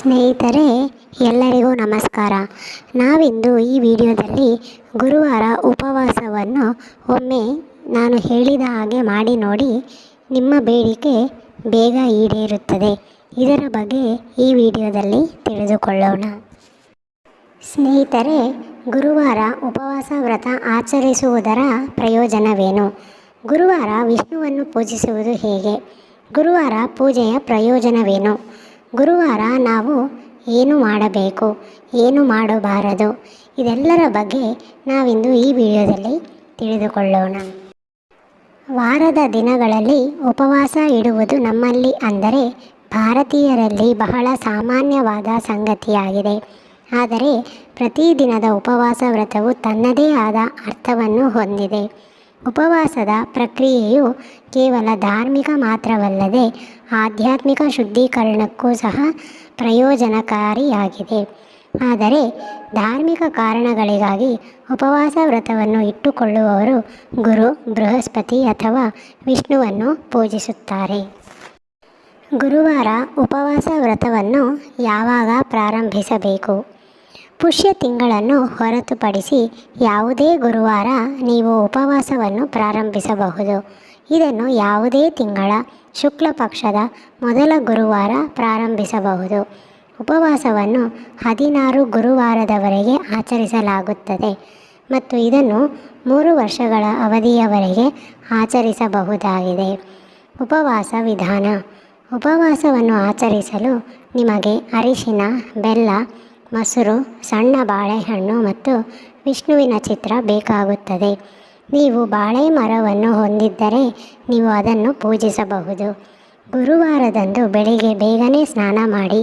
ಸ್ನೇಹಿತರೆ, ಎಲ್ಲರಿಗೂ ನಮಸ್ಕಾರ. ನಾವಿಂದು ಈ ವಿಡಿಯೋದಲ್ಲಿ ಗುರುವಾರ ಉಪವಾಸವನ್ನು ಒಮ್ಮೆ ನಾನು ಹೇಳಿದ ಹಾಗೆ ಮಾಡಿ ನೋಡಿ, ನಿಮ್ಮ ಬೇಡಿಕೆ ಬೇಗ ಈಡೇರುತ್ತದೆ. ಇದರ ಬಗ್ಗೆ ಈ ವಿಡಿಯೋದಲ್ಲಿ ತಿಳಿದುಕೊಳ್ಳೋಣ. ಸ್ನೇಹಿತರೆ, ಗುರುವಾರ ಉಪವಾಸ ವ್ರತ ಆಚರಿಸುವುದರ ಪ್ರಯೋಜನವೇನು? ಗುರುವಾರ ವಿಷ್ಣುವನ್ನು ಪೂಜಿಸುವುದು ಹೇಗೆ? ಗುರುವಾರ ಪೂಜೆಯ ಪ್ರಯೋಜನವೇನು? ಗುರುವಾರ ನಾವು ಏನು ಮಾಡಬೇಕು, ಏನು ಮಾಡಬಾರದು, ಇದೆಲ್ಲರ ಬಗ್ಗೆ ನಾವಿಂದು ಈ ವಿಡಿಯೋದಲ್ಲಿ ತಿಳಿದುಕೊಳ್ಳೋಣ. ವಾರದ ದಿನಗಳಲ್ಲಿ ಉಪವಾಸ ಇಡುವುದು ನಮ್ಮಲ್ಲಿ ಅಂದರೆ ಭಾರತೀಯರಲ್ಲಿ ಬಹಳ ಸಾಮಾನ್ಯವಾದ ಸಂಗತಿಯಾಗಿದೆ. ಆದರೆ ಪ್ರತಿದಿನದ ಉಪವಾಸ ವ್ರತವು ತನ್ನದೇ ಆದ ಅರ್ಥವನ್ನು ಹೊಂದಿದೆ. ಉಪವಾಸದ ಪ್ರಕ್ರಿಯೆಯು ಕೇವಲ ಧಾರ್ಮಿಕ ಮಾತ್ರವಲ್ಲದೆ ಆಧ್ಯಾತ್ಮಿಕ ಶುದ್ಧೀಕರಣಕ್ಕೂ ಸಹ ಪ್ರಯೋಜನಕಾರಿಯಾಗಿದೆ. ಆದರೆ ಧಾರ್ಮಿಕ ಕಾರಣಗಳಿಗಾಗಿ ಉಪವಾಸ ವ್ರತವನ್ನು ಇಟ್ಟುಕೊಳ್ಳುವವರು ಗುರು, ಬೃಹಸ್ಪತಿ ಅಥವಾ ವಿಷ್ಣುವನ್ನು ಪೂಜಿಸುತ್ತಾರೆ. ಗುರುವಾರ ಉಪವಾಸ ವ್ರತವನ್ನು ಯಾವಾಗ ಪ್ರಾರಂಭಿಸಬೇಕು? ಪುಷ್ಯ ತಿಂಗಳನ್ನು ಹೊರತುಪಡಿಸಿ ಯಾವುದೇ ಗುರುವಾರ ನೀವು ಉಪವಾಸವನ್ನು ಪ್ರಾರಂಭಿಸಬಹುದು. ಇದನ್ನು ಯಾವುದೇ ತಿಂಗಳ, ಶುಕ್ಲ ಪಕ್ಷದ ಮೊದಲ ಗುರುವಾರ ಪ್ರಾರಂಭಿಸಬಹುದು. ಉಪವಾಸವನ್ನು ಹದಿನಾರು ಗುರುವಾರದವರೆಗೆ ಆಚರಿಸಲಾಗುತ್ತದೆ ಮತ್ತು ಇದನ್ನು ಮೂರು ವರ್ಷಗಳ ಅವಧಿಯವರೆಗೆ ಆಚರಿಸಬಹುದಾಗಿದೆ. ಉಪವಾಸ ವಿಧಾನ. ಉಪವಾಸವನ್ನು ಆಚರಿಸಲು ನಿಮಗೆ ಅರಿಶಿನ, ಬೆಲ್ಲ ಮೊಸರು, ಸಣ್ಣ ಬಾಳೆಹಣ್ಣು ಮತ್ತು ವಿಷ್ಣುವಿನ ಚಿತ್ರ ಬೇಕಾಗುತ್ತದೆ. ನೀವು ಬಾಳೆ ಮರವನ್ನು ಹೊಂದಿದ್ದರೆ ನೀವು ಅದನ್ನು ಪೂಜಿಸಬಹುದು. ಗುರುವಾರದಂದು ಬೆಳಿಗ್ಗೆ ಬೇಗನೆ ಸ್ನಾನ ಮಾಡಿ,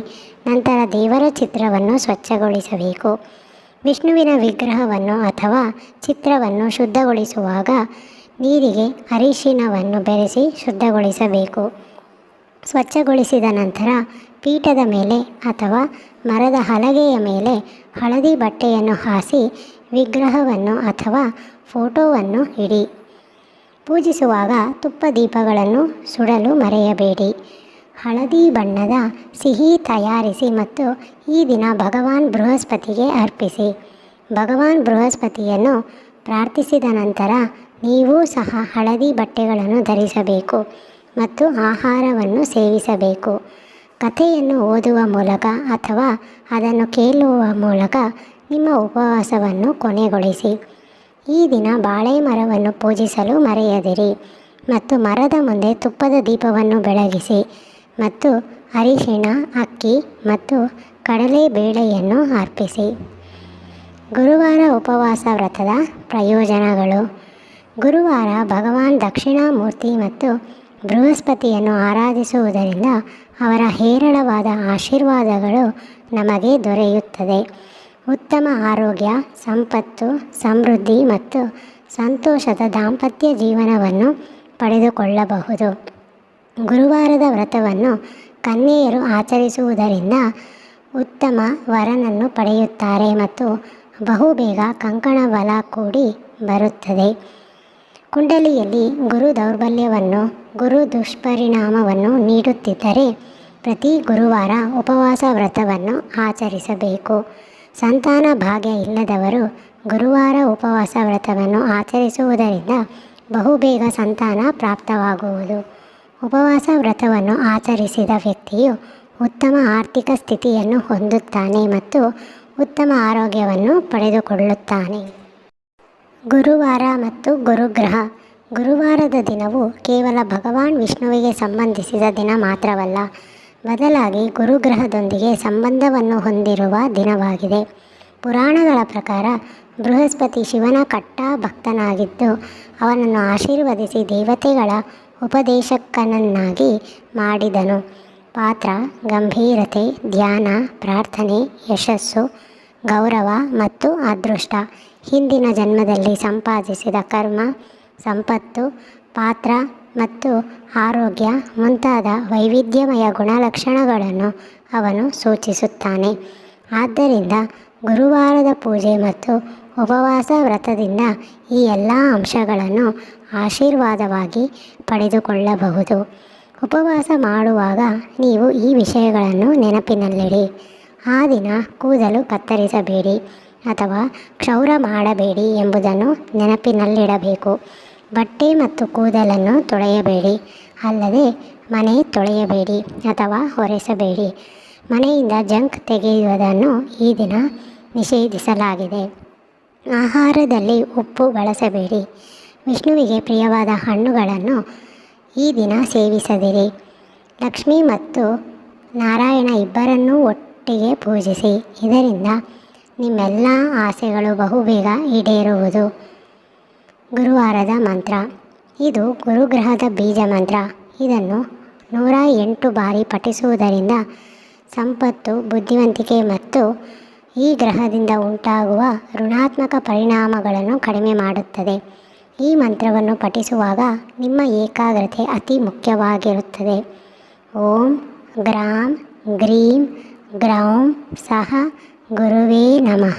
ನಂತರ ದೇವರ ಚಿತ್ರವನ್ನು ಸ್ವಚ್ಛಗೊಳಿಸಬೇಕು. ವಿಷ್ಣುವಿನ ವಿಗ್ರಹವನ್ನು ಅಥವಾ ಚಿತ್ರವನ್ನು ಶುದ್ಧಗೊಳಿಸುವಾಗ ನೀರಿಗೆ ಅರಿಶಿನವನ್ನು ಬೆರೆಸಿ ಶುದ್ಧಗೊಳಿಸಬೇಕು. ಸ್ವಚ್ಛಗೊಳಿಸಿದ ನಂತರ ಪೀಠದ ಮೇಲೆ ಅಥವಾ ಮರದ ಹಲಗೆಯ ಮೇಲೆ ಹಳದಿ ಬಟ್ಟೆಯನ್ನು ಹಾಸಿ ವಿಗ್ರಹವನ್ನು ಅಥವಾ ಫೋಟೋವನ್ನು ಇಡಿ. ಪೂಜಿಸುವಾಗ ತುಪ್ಪ ದೀಪಗಳನ್ನು ಸುಡಲು ಮರೆಯಬೇಡಿ. ಹಳದಿ ಬಣ್ಣದ ಸಿಹಿ ತಯಾರಿಸಿ ಮತ್ತು ಈ ದಿನ ಭಗವಾನ್ ಬೃಹಸ್ಪತಿಗೆ ಅರ್ಪಿಸಿ. ಭಗವಾನ್ ಬೃಹಸ್ಪತಿಯನ್ನು ಪ್ರಾರ್ಥಿಸಿದ ನಂತರ ನೀವೂ ಸಹ ಹಳದಿ ಬಟ್ಟೆಗಳನ್ನು ಧರಿಸಬೇಕು. ಮತ್ತು ಆಹಾರವನ್ನು ಸೇವಿಸಬೇಕು. ಕಥೆಯನ್ನು ಓದುವ ಮೂಲಕ ಅಥವಾ ಅದನ್ನು ಕೇಳುವ ಮೂಲಕ ನಿಮ್ಮ ಉಪವಾಸವನ್ನು ಕೊನೆಗೊಳಿಸಿ. ಈ ದಿನ ಬಾಳೆ ಮರವನ್ನು ಪೂಜಿಸಲು ಮರೆಯದಿರಿ ಮತ್ತು ಮರದ ಮುಂದೆ ತುಪ್ಪದ ದೀಪವನ್ನು ಬೆಳಗಿಸಿ ಮತ್ತು ಅರಿಶಿಣ, ಅಕ್ಕಿ ಮತ್ತು ಕಡಲೆ ಬೇಳೆಯನ್ನು ಅರ್ಪಿಸಿ. ಗುರುವಾರ ಉಪವಾಸ ವ್ರತದ ಪ್ರಯೋಜನಗಳು. ಗುರುವಾರ ಭಗವಾನ್ ದಕ್ಷಿಣಾಮೂರ್ತಿ ಮತ್ತು ಬೃಹಸ್ಪತಿಯನ್ನು ಆರಾಧಿಸುವುದರಿಂದ ಅವರ ಹೇರಳವಾದ ಆಶೀರ್ವಾದಗಳು ನಮಗೆ ದೊರೆಯುತ್ತದೆ. ಉತ್ತಮ ಆರೋಗ್ಯ, ಸಂಪತ್ತು, ಸಮೃದ್ಧಿ ಮತ್ತು ಸಂತೋಷದ ದಾಂಪತ್ಯ ಜೀವನವನ್ನು ಪಡೆದುಕೊಳ್ಳಬಹುದು. ಗುರುವಾರದ ವ್ರತವನ್ನು ಕನ್ಯೆಯರು ಆಚರಿಸುವುದರಿಂದ ಉತ್ತಮ ವರನನ್ನು ಪಡೆಯುತ್ತಾರೆ ಮತ್ತು ಬಹುಬೇಗ ಕಂಕಣ ಬಲ ಕೂಡಿ ಬರುತ್ತದೆ. ಕುಂಡಲಿಯಲ್ಲಿ ಗುರು ದೌರ್ಬಲ್ಯವನ್ನು, ಗುರು ದುಷ್ಪರಿಣಾಮವನ್ನು ನೀಡುತ್ತಿದ್ದರೆ ಪ್ರತಿ ಗುರುವಾರ ಉಪವಾಸ ವ್ರತವನ್ನು ಆಚರಿಸಬೇಕು. ಸಂತಾನ ಭಾಗ್ಯ ಇಲ್ಲದವರು ಗುರುವಾರ ಉಪವಾಸ ವ್ರತವನ್ನು ಆಚರಿಸುವುದರಿಂದ ಬಹುಬೇಗ ಸಂತಾನ ಪ್ರಾಪ್ತವಾಗುವುದು. ಉಪವಾಸ ವ್ರತವನ್ನು ಆಚರಿಸಿದ ವ್ಯಕ್ತಿಯು ಉತ್ತಮ ಆರ್ಥಿಕ ಸ್ಥಿತಿಯನ್ನು ಹೊಂದುತ್ತಾನೆ ಮತ್ತು ಉತ್ತಮ ಆರೋಗ್ಯವನ್ನು ಪಡೆದುಕೊಳ್ಳುತ್ತಾನೆ. ಗುರುವಾರ ಮತ್ತು ಗುರುಗ್ರಹ. ಗುರುವಾರದ ದಿನವು ಕೇವಲ ಭಗವಾನ್ ವಿಷ್ಣುವಿಗೆ ಸಂಬಂಧಿಸಿದ ದಿನ ಮಾತ್ರವಲ್ಲ, ಬದಲಾಗಿ ಗುರುಗ್ರಹದೊಂದಿಗೆ ಸಂಬಂಧವನ್ನು ಹೊಂದಿರುವ ದಿನವಾಗಿದೆ. ಪುರಾಣಗಳ ಪ್ರಕಾರ ಬೃಹಸ್ಪತಿ ಶಿವನ ಕಟ್ಟ ಭಕ್ತನಾಗಿದ್ದು ಅವನನ್ನು ಆಶೀರ್ವದಿಸಿ ದೇವತೆಗಳ ಉಪದೇಶಕನನ್ನಾಗಿ ಮಾಡಿದನು. ಪಾತ್ರ, ಗಂಭೀರತೆ, ಧ್ಯಾನ, ಪ್ರಾರ್ಥನೆ, ಯಶಸ್ಸು, ಗೌರವ ಮತ್ತು ಅದೃಷ್ಟ. ಹಿಂದಿನ ಜನ್ಮದಲ್ಲಿ ಸಂಪಾದಿಸಿದ ಕರ್ಮ, ಸಂಪತ್ತು, ಪಾತ್ರ ಮತ್ತು ಆರೋಗ್ಯ ಮುಂತಾದ ವೈವಿಧ್ಯಮಯ ಗುಣಲಕ್ಷಣಗಳನ್ನು ಅವನು ಸೂಚಿಸುತ್ತಾನೆ. ಆದ್ದರಿಂದ ಗುರುವಾರದ ಪೂಜೆ ಮತ್ತು ಉಪವಾಸ ವ್ರತದಿಂದ ಈ ಎಲ್ಲ ಅಂಶಗಳನ್ನು ಆಶೀರ್ವಾದವಾಗಿ ಪಡೆದುಕೊಳ್ಳಬಹುದು. ಉಪವಾಸ ಮಾಡುವಾಗ ನೀವು ಈ ವಿಷಯಗಳನ್ನು ನೆನಪಿನಲ್ಲಿಡಿ. ಆ ದಿನ ಕೂದಲು ಕತ್ತರಿಸಬೇಡಿ. ಅಥವಾ ಕ್ಷೌರ ಮಾಡಬೇಡಿ ಎಂಬುದನ್ನು ನೆನಪಿನಲ್ಲಿಡಬೇಕು. ಬಟ್ಟೆ ಮತ್ತು ಕೂದಲನ್ನು ತೊಳೆಯಬೇಡಿ, ಅಲ್ಲದೆ ಮನೆ ತೊಳೆಯಬೇಡಿ ಅಥವಾ ಹೊರೆಸಬೇಡಿ. ಮನೆಯಿಂದ ಜಂಕ್ ತೆಗೆಯುವುದನ್ನು ಈ ದಿನ ನಿಷೇಧಿಸಲಾಗಿದೆ. ಆಹಾರದಲ್ಲಿ ಉಪ್ಪು ಬಳಸಬೇಡಿ. ವಿಷ್ಣುವಿಗೆ ಪ್ರಿಯವಾದ ಹಣ್ಣುಗಳನ್ನು ಈ ದಿನ ಸೇವಿಸದಿರಿ. ಲಕ್ಷ್ಮಿ ಮತ್ತು ನಾರಾಯಣ ಇಬ್ಬರನ್ನೂ ಒಟ್ಟಿಗೆ ಪೂಜಿಸಿ, ಇದರಿಂದ ನಿಮ್ಮೆಲ್ಲ ಆಸೆಗಳು ಬಹುಬೇಗ ಈಡೇರುವುದು. ಗುರುವಾರದ ಮಂತ್ರ. ಇದು ಗುರುಗ್ರಹದ ಬೀಜ ಮಂತ್ರ. ಇದನ್ನು ನೂರ ಎಂಟು ಬಾರಿ ಪಠಿಸುವುದರಿಂದ ಸಂಪತ್ತು, ಬುದ್ಧಿವಂತಿಕೆ ಮತ್ತು ಈ ಗ್ರಹದಿಂದ ಉಂಟಾಗುವ ಋಣಾತ್ಮಕ ಪರಿಣಾಮಗಳನ್ನು ಕಡಿಮೆ ಮಾಡುತ್ತದೆ. ಈ ಮಂತ್ರವನ್ನು ಪಠಿಸುವಾಗ ನಿಮ್ಮ ಏಕಾಗ್ರತೆ ಅತಿ ಮುಖ್ಯವಾಗಿರುತ್ತದೆ. ಓಂ, ಗ್ರಾಂ, ಗ್ರೀಂ, ಗ್ರೌಂ ಸಹ ಗುರುವೇ ನಮಃ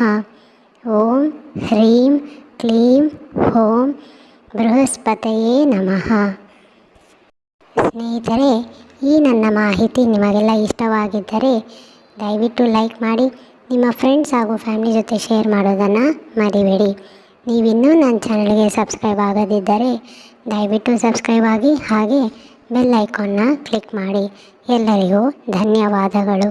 ಓಂ ಹ್ರೀಂ ಕ್ಲೀಂ ಹೋಂ ಬೃಹಸ್ಪತಯೇ ನಮಃ ಸ್ನೇಹಿತರೆ ಈ ನನ್ನ ಮಾಹಿತಿ ನಿಮಗೆಲ್ಲ ಇಷ್ಟವಾಗಿದ್ದರೆ ದಯವಿಟ್ಟು ಲೈಕ್ ಮಾಡಿ, ನಿಮ್ಮ ಫ್ರೆಂಡ್ಸ್ ಹಾಗೂ ಫ್ಯಾಮಿಲಿ ಜೊತೆ ಶೇರ್ ಮಾಡೋದನ್ನು ಮರಿಬೇಡಿ. ನೀವಿನ್ನೂ ನನ್ನ ಚಾನಲ್ಗೆ ಸಬ್ಸ್ಕ್ರೈಬ್ ಆಗದಿದ್ದರೆ ದಯವಿಟ್ಟು ಸಬ್ಸ್ಕ್ರೈಬ್ ಆಗಿ ಹಾಗೆ ಬೆಲ್ ಐಕಾನ್ನ ಕ್ಲಿಕ್ ಮಾಡಿ. ಎಲ್ಲರಿಗೂ ಧನ್ಯವಾದಗಳು.